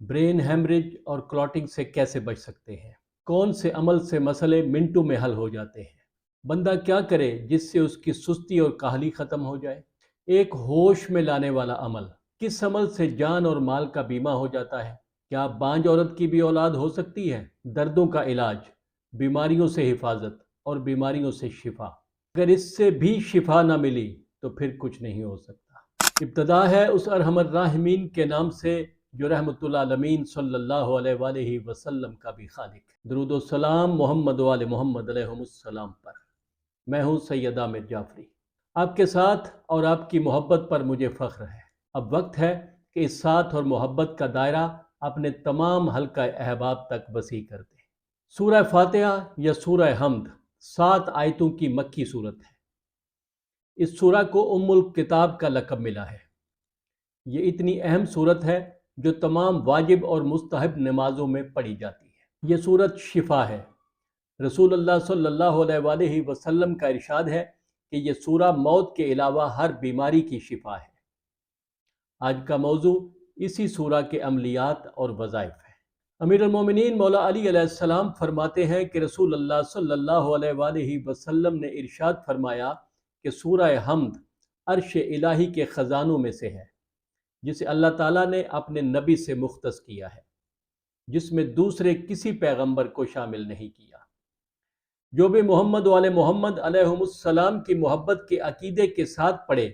Brain haemorrhage اور clotting سے کیسے بچ سکتے ہیں؟ کون سے عمل سے مسئلے منٹوں میں حل ہو جاتے ہیں؟ بندہ کیا کرے جس سے اس کی سستی اور کاہلی ختم ہو جائے؟ ایک ہوش میں لانے والا عمل۔ کس عمل سے جان اور مال کا بیمہ ہو جاتا ہے؟ کیا بانج عورت کی بھی اولاد ہو سکتی ہے؟ دردوں کا علاج۔ بیماریوں سے حفاظت اور بیماریوں سے شفا۔ اگر اس سے بھی شفا نہ ملی تو پھر کچھ نہیں ہو سکتا۔ ابتدا ہے اس ارحم الراحمین کے نام سے جو رحمت اللہ علمین صلی اللہ علیہ وآلہ وسلم کا بھی خالق۔ درود و سلام محمد وال محمد علیہ السلام پر۔ میں ہوں سید عامر جعفری۔ آپ کے ساتھ اور آپ کی محبت پر مجھے فخر ہے۔ اب وقت ہے کہ اس ساتھ اور محبت کا دائرہ اپنے تمام حلقہ احباب تک وسیع کر دیں۔ سورہ فاتحہ یا سورہ حمد سات آیتوں کی مکی صورت ہے۔ اس سورہ کو ام الکتاب کا لقب ملا ہے۔ یہ اتنی اہم صورت ہے جو تمام واجب اور مستحب نمازوں میں پڑھی جاتی ہے۔ یہ صورت شفا ہے۔ رسول اللہ صلی اللہ علیہ وآلہ وسلم کا ارشاد ہے کہ یہ سورہ موت کے علاوہ ہر بیماری کی شفا ہے۔ آج کا موضوع اسی سورہ کے عملیات اور وظائف ہے۔ امیر المومنین مولا علی علیہ السلام فرماتے ہیں کہ رسول اللہ صلی اللہ علیہ وآلہ وسلم نے ارشاد فرمایا کہ سورہ حمد عرش الہی کے خزانوں میں سے ہے۔ جسے اللہ تعالیٰ نے اپنے نبی سے مختص کیا ہے، جس میں دوسرے کسی پیغمبر کو شامل نہیں کیا۔ جو بھی محمد والے محمد علیہ السلام کی محبت کے عقیدے کے ساتھ پڑھے،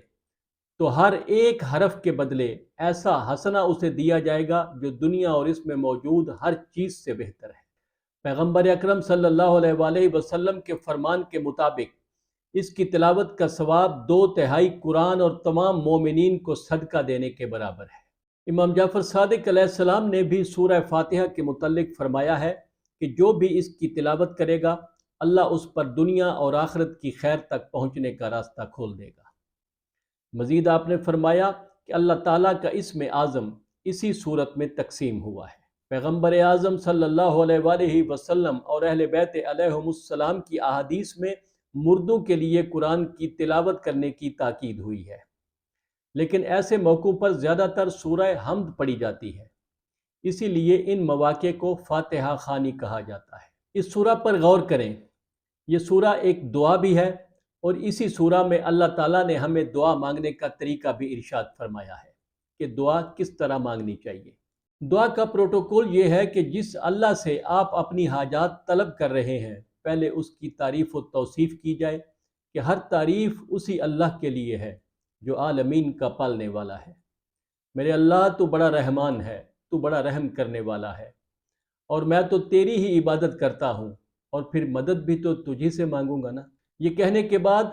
تو ہر ایک حرف کے بدلے ایسا حسنہ اسے دیا جائے گا جو دنیا اور اس میں موجود ہر چیز سے بہتر ہے۔ پیغمبر اکرم صلی اللہ علیہ وآلہ وسلم کے فرمان کے مطابق اس کی تلاوت کا ثواب دو تہائی قرآن اور تمام مومنین کو صدقہ دینے کے برابر ہے۔ امام جعفر صادق علیہ السلام نے بھی سورہ فاتحہ کے متعلق فرمایا ہے کہ جو بھی اس کی تلاوت کرے گا، اللہ اس پر دنیا اور آخرت کی خیر تک پہنچنے کا راستہ کھول دے گا۔ مزید آپ نے فرمایا کہ اللہ تعالیٰ کا اسم اعظم اسی صورت میں تقسیم ہوا ہے۔ پیغمبر اعظم صلی اللہ علیہ وآلہ وسلم اور اہل بیت علیہ السلام کی احادیث میں مردوں کے لیے قرآن کی تلاوت کرنے کی تاکید ہوئی ہے۔ لیکن ایسے موقعوں پر زیادہ تر سورہ حمد پڑھی جاتی ہے۔ اسی لیے ان مواقع کو فاتحہ خانی کہا جاتا ہے۔ اس سورہ پر غور کریں۔ یہ سورہ ایک دعا بھی ہے اور اسی سورہ میں اللہ تعالیٰ نے ہمیں دعا مانگنے کا طریقہ بھی ارشاد فرمایا ہے کہ دعا کس طرح مانگنی چاہیے۔ دعا کا پروٹوکول یہ ہے کہ جس اللہ سے آپ اپنی حاجات طلب کر رہے ہیں پہلے اس کی تعریف و توصیف کی جائے کہ ہر تعریف اسی اللہ کے لیے ہے جو عالمین کا پالنے والا ہے۔ میرے اللہ، تو بڑا رحمان ہے، تو بڑا رحم کرنے والا ہے۔ اور میں تو تیری ہی عبادت کرتا ہوں، اور پھر مدد بھی تو تجھی سے مانگوں گا نا۔ یہ کہنے کے بعد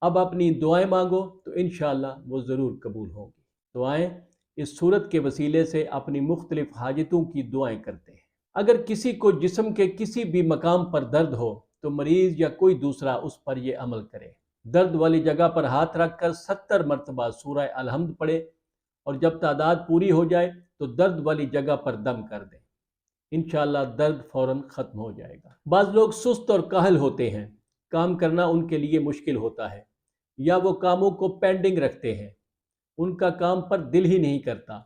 اب اپنی دعائیں مانگو تو انشاءاللہ وہ ضرور قبول ہوں گی۔ دعائیں اس صورت کے وسیلے سے اپنی مختلف حاجتوں کی دعائیں کرتے ہیں۔ اگر کسی کو جسم کے کسی بھی مقام پر درد ہو تو مریض یا کوئی دوسرا اس پر یہ عمل کرے۔ درد والی جگہ پر ہاتھ رکھ کر ستر مرتبہ سورہ الحمد پڑھے اور جب تعداد پوری ہو جائے تو درد والی جگہ پر دم کر دیں انشاءاللہ درد فوراً ختم ہو جائے گا۔ بعض لوگ سست اور کاہل ہوتے ہیں۔ کام کرنا ان کے لیے مشکل ہوتا ہے۔ یا وہ کاموں کو پینڈنگ رکھتے ہیں۔ ان کا کام پر دل ہی نہیں کرتا۔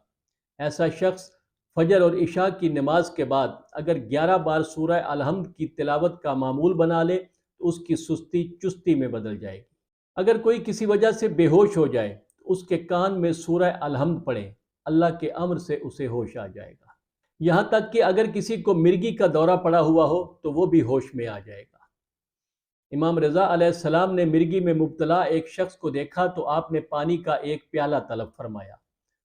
ایسا شخص فجر اور عشاء کی نماز کے بعد اگر گیارہ بار سورہ الحمد کی تلاوت کا معمول بنا لے، تو اس کی سستی چستی میں بدل جائے گی۔ اگر کوئی کسی وجہ سے بے ہوش ہو جائے، تو اس کے کان میں سورہ الحمد پڑھے اللہ کے امر سے اسے ہوش آ جائے گا۔ یہاں تک کہ اگر کسی کو مرگی کا دورہ پڑا ہوا ہو، تو وہ بھی ہوش میں آ جائے گا۔ امام رضا علیہ السلام نے مرگی میں مبتلا ایک شخص کو دیکھا تو آپ نے پانی کا ایک پیالہ طلب فرمایا۔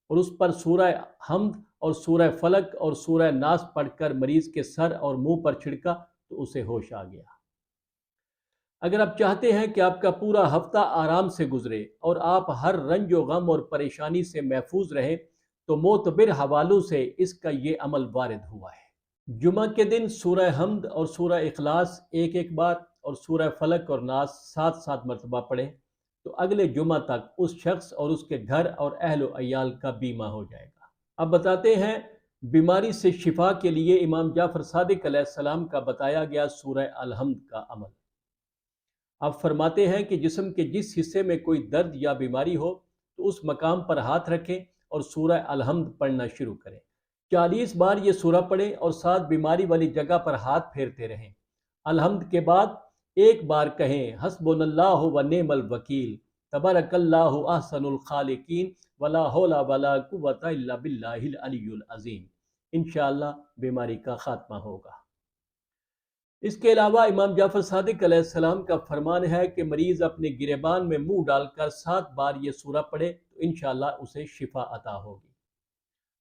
اور اس پر سورہ حمد اور سورہ فلک اور سورہ ناس پڑھ کر مریض کے سر اور منہ پر چھڑکا تو اسے ہوش آ گیا۔ اگر آپ چاہتے ہیں کہ آپ کا پورا ہفتہ آرام سے گزرے اور آپ ہر رنج و غم اور پریشانی سے محفوظ رہیں تو معتبر حوالوں سے اس کا یہ عمل وارد ہوا ہے۔ جمعہ کے دن سورہ حمد اور سورہ اخلاص ایک ایک بار اور سورہ فلک اور ناس سات سات مرتبہ پڑھیں۔ تو اگلے جمعہ تک اس شخص اور اس کے گھر اور اہل و عیال کا بیمہ ہو جائے گا۔ اب بتاتے ہیں، بیماری سے شفا کے لیے امام جعفر صادق علیہ السلام کا بتایا گیا سورہ الحمد کا عمل۔ اب فرماتے ہیں کہ جسم کے جس حصے میں کوئی درد یا بیماری ہو، تو اس مقام پر ہاتھ رکھیں اور سورہ الحمد پڑھنا شروع کریں۔ چالیس بار یہ سورہ پڑھیں اور ساتھ بیماری والی جگہ پر ہاتھ پھیرتے رہیں۔ الحمد کے بعد ایک بار کہیں حسب اللہ و نعم الوکیل، تبارک اللہ احسن الخالقین، ولا حول ولا قوت الا باللہ العلی العظیم۔ انشاءاللہ بیماری کا خاتمہ ہوگا۔ اس کے علاوہ امام جعفر صادق علیہ السلام کا فرمان ہے کہ مریض اپنے گریبان میں منہ ڈال کر سات بار یہ سورہ پڑھے تو انشاءاللہ اسے شفا عطا ہوگی۔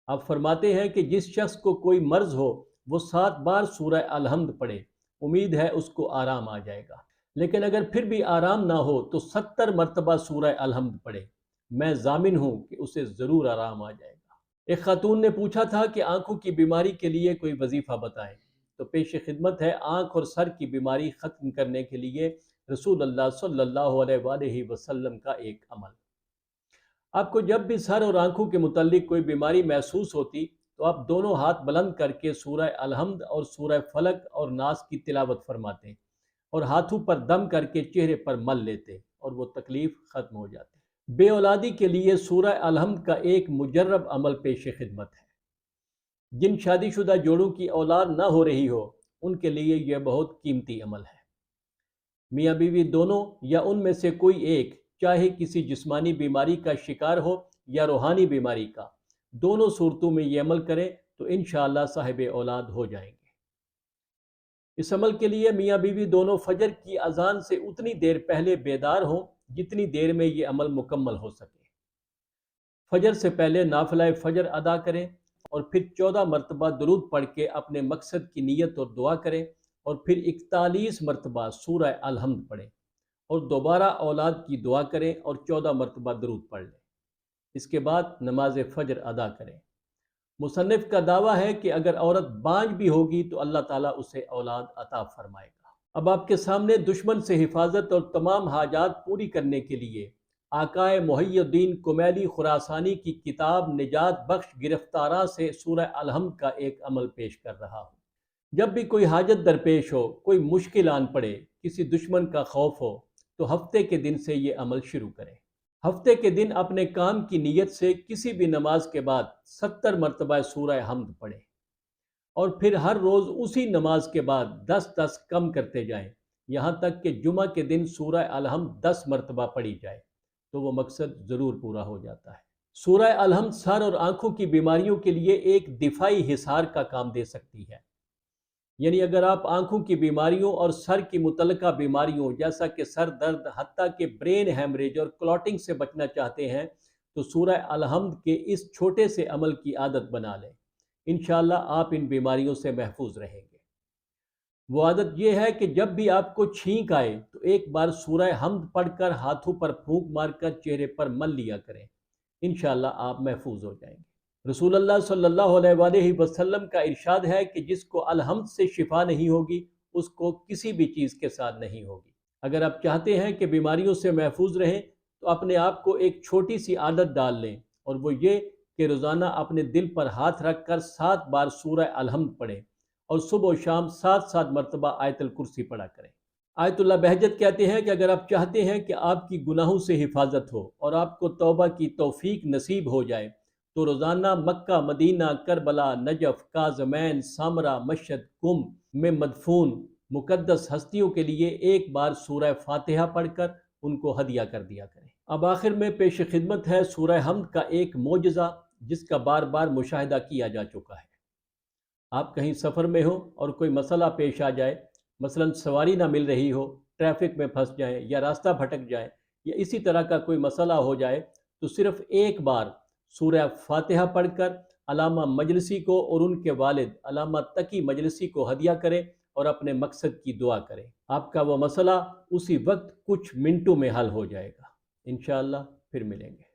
آپ فرماتے ہیں کہ جس شخص کو کوئی مرض ہو، وہ سات بار سورہ الحمد پڑھے۔ امید ہے اس کو آرام آ جائے گا۔ لیکن اگر پھر بھی آرام نہ ہو تو ستر مرتبہ سورہ الحمد پڑھے میں ضامن ہوں کہ اسے ضرور آرام آ جائے گا۔ ایک خاتون نے پوچھا تھا کہ آنکھوں کی بیماری کے لیے کوئی وظیفہ بتائیں۔ تو پیش خدمت ہے آنکھ اور سر کی بیماری ختم کرنے کے لیے رسول اللہ صلی اللہ علیہ وآلہ وسلم کا ایک عمل۔ آپ کو جب بھی سر اور آنکھوں کے متعلق کوئی بیماری محسوس ہوتی تو آپ دونوں ہاتھ بلند کر کے سورہ الحمد اور سورہ فلک اور ناس کی تلاوت فرماتے اور ہاتھوں پر دم کر کے چہرے پر مل لیتے اور وہ تکلیف ختم ہو جاتی بے اولادی کے لیے سورہ الحمد کا ایک مجرب عمل پیش خدمت ہے۔ جن شادی شدہ جوڑوں کی اولاد نہ ہو رہی ہو، ان کے لیے یہ بہت قیمتی عمل ہے۔ میاں بیوی دونوں یا ان میں سے کوئی ایک، چاہے کسی جسمانی بیماری کا شکار ہو یا روحانی بیماری کا دونوں صورتوں میں یہ عمل کریں تو انشاءاللہ صاحب اولاد ہو جائیں گے۔ اس عمل کے لیے میاں بیوی دونوں فجر کی اذان سے اتنی دیر پہلے بیدار ہوں جتنی دیر میں یہ عمل مکمل ہو سکے۔ فجر سے پہلے نافلہ فجر ادا کریں اور پھر چودہ مرتبہ درود پڑھ کے اپنے مقصد کی نیت اور دعا کریں اور پھر اکتالیس مرتبہ سورہ الحمد پڑھیں اور دوبارہ اولاد کی دعا کریں اور چودہ مرتبہ درود پڑھ لیں۔ اس کے بعد نماز فجر ادا کریں۔ مصنف کا دعویٰ ہے کہ اگر عورت بانج بھی ہوگی تو اللہ تعالیٰ اسے اولاد عطا فرمائے گا۔ اب آپ کے سامنے دشمن سے حفاظت اور تمام حاجات پوری کرنے کے لیے آقائے محی الدین کمیلی خراسانی کی کتاب نجات بخش گرفتارہ سے سورہ الحمد کا ایک عمل پیش کر رہا ہوں۔ جب بھی کوئی حاجت درپیش ہو، کوئی مشکل آن پڑے، کسی دشمن کا خوف ہو، تو ہفتے کے دن سے یہ عمل شروع کریں۔ ہفتے کے دن اپنے کام کی نیت سے کسی بھی نماز کے بعد ستر مرتبہ سورہ حمد پڑھیں اور پھر ہر روز اسی نماز کے بعد دس دس کم کرتے جائیں۔ یہاں تک کہ جمعہ کے دن سورہ الحمد دس مرتبہ پڑھی جائے تو وہ مقصد ضرور پورا ہو جاتا ہے۔ سورہ الحمد سر اور آنکھوں کی بیماریوں کے لیے ایک دفاعی حصار کا کام دے سکتی ہے۔ یعنی اگر آپ آنکھوں کی بیماریوں اور سر کی متعلقہ بیماریوں جیسا کہ سر درد حتیٰ کہ برین ہیمریج اور کلاٹنگ سے بچنا چاہتے ہیں، تو سورہ الحمد کے اس چھوٹے سے عمل کی عادت بنا لیں۔ انشاءاللہ آپ ان بیماریوں سے محفوظ رہیں گے۔ وہ عادت یہ ہے کہ جب بھی آپ کو چھینک آئے، تو ایک بار سورہ حمد پڑھ کر ہاتھوں پر پھونک مار کر چہرے پر مل لیا کریں۔ انشاءاللہ آپ محفوظ ہو جائیں گے۔ رسول اللہ صلی اللہ علیہ وآلہ وسلم کا ارشاد ہے کہ جس کو الحمد سے شفا نہیں ہوگی، اس کو کسی بھی چیز کے ساتھ نہیں ہوگی۔ اگر آپ چاہتے ہیں کہ بیماریوں سے محفوظ رہیں، تو اپنے آپ کو ایک چھوٹی سی عادت ڈال لیں۔ اور وہ یہ کہ روزانہ اپنے دل پر ہاتھ رکھ کر سات بار سورہ الحمد پڑھیں اور صبح و شام سات سات مرتبہ آیت الکرسی پڑھا کریں۔ آیت اللہ بہجت کہتے ہیں کہ اگر آپ چاہتے ہیں کہ آپ کی گناہوں سے حفاظت ہو اور آپ کو توبہ کی توفیق نصیب ہو جائے تو روزانہ Mecca, Medina, Karbala, Najaf, Kazimain Samarra Mashhad Qom میں مدفون مقدس ہستیوں کے لیے ایک بار سورہ فاتحہ پڑھ کر ان کو ہدیہ کر دیا کریں۔ اب آخر میں پیش خدمت ہے سورہ حمد کا ایک معجزہ جس کا بار بار مشاہدہ کیا جا چکا ہے۔ آپ کہیں سفر میں ہو اور کوئی مسئلہ پیش آ جائے، مثلا سواری نہ مل رہی ہو، ٹریفک میں پھنس جائیں یا راستہ بھٹک جائے یا اسی طرح کا کوئی مسئلہ ہو جائے، تو صرف ایک بار سورہ فاتحہ پڑھ کر علامہ مجلسی کو اور ان کے والد علامہ تقی مجلسی کو ہدیہ کریں اور اپنے مقصد کی دعا کریں۔ آپ کا وہ مسئلہ اسی وقت کچھ منٹوں میں حل ہو جائے گا۔ انشاءاللہ پھر ملیں گے۔